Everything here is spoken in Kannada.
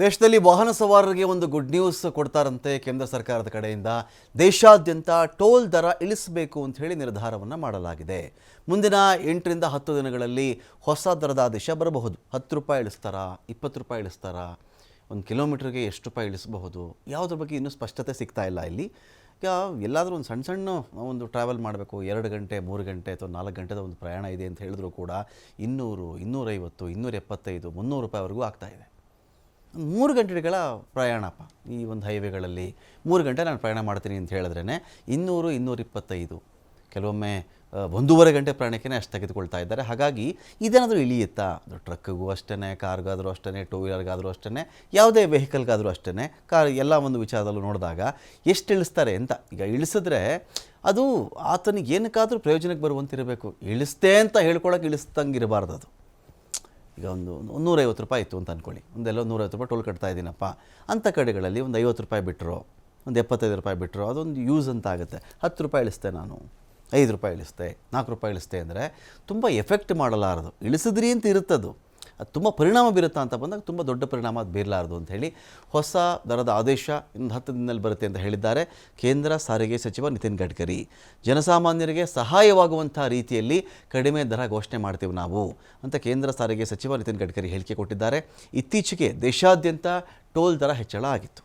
ದೇಶದಲ್ಲಿ ವಾಹನ ಸವಾರರಿಗೆ ಒಂದು ಗುಡ್ ನ್ಯೂಸ್ ಕೊಡ್ತಾರಂತೆ ಕೇಂದ್ರ ಸರ್ಕಾರದ ಕಡೆಯಿಂದ. ದೇಶಾದ್ಯಂತ ಟೋಲ್ ದರ ಇಳಿಸಬೇಕು ಅಂತ ಹೇಳಿ ನಿರ್ಧಾರವನ್ನು ಮಾಡಲಾಗಿದೆ. ಮುಂದಿನ ಎಂಟರಿಂದ ಹತ್ತು ದಿನಗಳಲ್ಲಿ ಹೊಸ ದರದ ಆದೇಶ ಬರಬಹುದು. ಹತ್ತು ರೂಪಾಯಿ ಇಳಿಸ್ತಾರಾ? ಇಪ್ಪತ್ತು ರೂಪಾಯಿ ಇಳಿಸ್ತಾರಾ? ಒಂದು ಕಿಲೋಮೀಟ್ರಿಗೆ ಎಷ್ಟು ರೂಪಾಯಿ ಇಳಿಸಬಹುದು? ಯಾವುದ್ರ ಬಗ್ಗೆ ಇನ್ನೂ ಸ್ಪಷ್ಟತೆ ಸಿಗ್ತಾ ಇಲ್ಲ ಇಲ್ಲಿ. ಎಲ್ಲಾದರೂ ಒಂದು ಸಣ್ಣ ಸಣ್ಣ ಒಂದು ಟ್ರಾವೆಲ್ ಮಾಡಬೇಕು. ಎರಡು ಗಂಟೆ, ಮೂರು ಗಂಟೆ ಅಥವಾ ನಾಲ್ಕು ಗಂಟೆದ ಒಂದು ಪ್ರಯಾಣ ಇದೆ ಅಂತ ಹೇಳಿದ್ರು ಕೂಡ ಇನ್ನೂರು, ಇನ್ನೂರೈವತ್ತು, ಇನ್ನೂರ ಎಪ್ಪತ್ತೈದು, ಮುನ್ನೂರು ರೂಪಾಯಿವರೆಗೂ ಆಗ್ತಾ ಇದೆ. ಮೂರು ಗಂಟೆಗಳ ಪ್ರಯಾಣಪ್ಪ ಈ ಒಂದು ಹೈವೇಗಳಲ್ಲಿ. ಮೂರು ಗಂಟೆ ನಾನು ಪ್ರಯಾಣ ಮಾಡ್ತೀನಿ ಅಂತ ಹೇಳಿದ್ರೇ ಇನ್ನೂರು, ಇನ್ನೂರಿಪ್ಪತ್ತೈದು. ಕೆಲವೊಮ್ಮೆ ಒಂದೂವರೆ ಗಂಟೆ ಪ್ರಯಾಣಕ್ಕೆ ಅಷ್ಟು ತೆಗೆದುಕೊಳ್ತಾ ಇದ್ದಾರೆ. ಹಾಗಾಗಿ ಇದೇನಾದರೂ ಇಳಿಯುತ್ತಾ? ಅದು ಟ್ರಕ್ಕಿಗೂ ಅಷ್ಟೇ ಕಾರ್ಗಾದರೂ ಅಷ್ಟೇ ಟೂ ವೀಲರ್ಗಾದರೂ ಅಷ್ಟೇ ಯಾವುದೇ ವೆಹಿಕಲ್ಗಾದರೂ ಅಷ್ಟೇ ಕಾರ್ ಎಲ್ಲ ಒಂದು ವಿಚಾರದಲ್ಲೂ ನೋಡಿದಾಗ ಎಷ್ಟು ಇಳಿಸ್ತಾರೆ ಅಂತ. ಈಗ ಇಳಿಸಿದ್ರೆ ಅದು ಆತನಿಗೆ ಏನಕ್ಕಾದರೂ ಪ್ರಯೋಜನಕ್ಕೆ ಬರುವಂತಿರಬೇಕು. ಇಳಿಸ್ತೆ ಅಂತ ಹೇಳ್ಕೊಳಕ್ಕೆ ಇಳಿಸ್ದಂಗೆ ಇರಬಾರ್ದು ಅದು. ಈಗ ಒಂದು ನೂರೈವತ್ತು ರೂಪಾಯಿ ಇತ್ತು ಅಂತ ಅಂದ್ಕೊಳ್ಳಿ ಒಂದೆಲ್ಲ ನೂರೈವತ್ತು ರೂಪಾಯಿ ಟೋಲ್ ಕಟ್ತಾ ಇದ್ದೀನಪ್ಪ. ಅಂಥ ಕಡೆಗಳಲ್ಲಿ ಒಂದು ಐವತ್ತು ರೂಪಾಯಿ ಬಿಟ್ಟರು ಒಂದು ಎಪ್ಪತ್ತೈದು ರೂಪಾಯಿ ಬಿಟ್ಟರು ಅದೊಂದು ಯೂಸ್ ಅಂತ ಆಗುತ್ತೆ. ಹತ್ತು ರೂಪಾಯಿ ಇಳಿಸ್ತೆ ನಾನು, ಐದು ರೂಪಾಯಿ ಇಳಿಸ್ತೆ, ನಾಲ್ಕು ರೂಪಾಯಿ ಇಳಿಸ್ತೆ ಅಂದರೆ ತುಂಬ ಎಫೆಕ್ಟ್ ಮಾಡಲಾರದು. ಇಳಿಸಿದ್ರಿ ಅಂತ ಇರುತ್ತದು. ಅದು ತುಂಬ ಪರಿಣಾಮ ಬೀರುತ್ತಾ ಅಂತ ಬಂದಾಗ ತುಂಬ ದೊಡ್ಡ ಪರಿಣಾಮ ಅದು ಬೀರಲಾರದು ಅಂತ ಹೇಳಿ ಹೊಸ ದರದ ಆದೇಶ ಇನ್ನು ಹತ್ತು ದಿನದಲ್ಲಿ ಬರುತ್ತೆ ಅಂತ ಹೇಳಿದ್ದಾರೆ ಕೇಂದ್ರ ಸಾರಿಗೆ ಸಚಿವ ನಿತಿನ್ ಗಡ್ಕರಿ. ಜನಸಾಮಾನ್ಯರಿಗೆ ಸಹಾಯವಾಗುವಂಥ ರೀತಿಯಲ್ಲಿ ಕಡಿಮೆ ದರ ಘೋಷಣೆ ಮಾಡ್ತೀವಿ ನಾವು ಅಂತ ಕೇಂದ್ರ ಸಾರಿಗೆ ಸಚಿವ ನಿತಿನ್ ಗಡ್ಕರಿ ಹೇಳಿಕೆ ಕೊಟ್ಟಿದ್ದಾರೆ. ಇತ್ತೀಚೆಗೆ ದೇಶಾದ್ಯಂತ ಟೋಲ್ ದರ ಹೆಚ್ಚಳ ಆಗಿತ್ತು.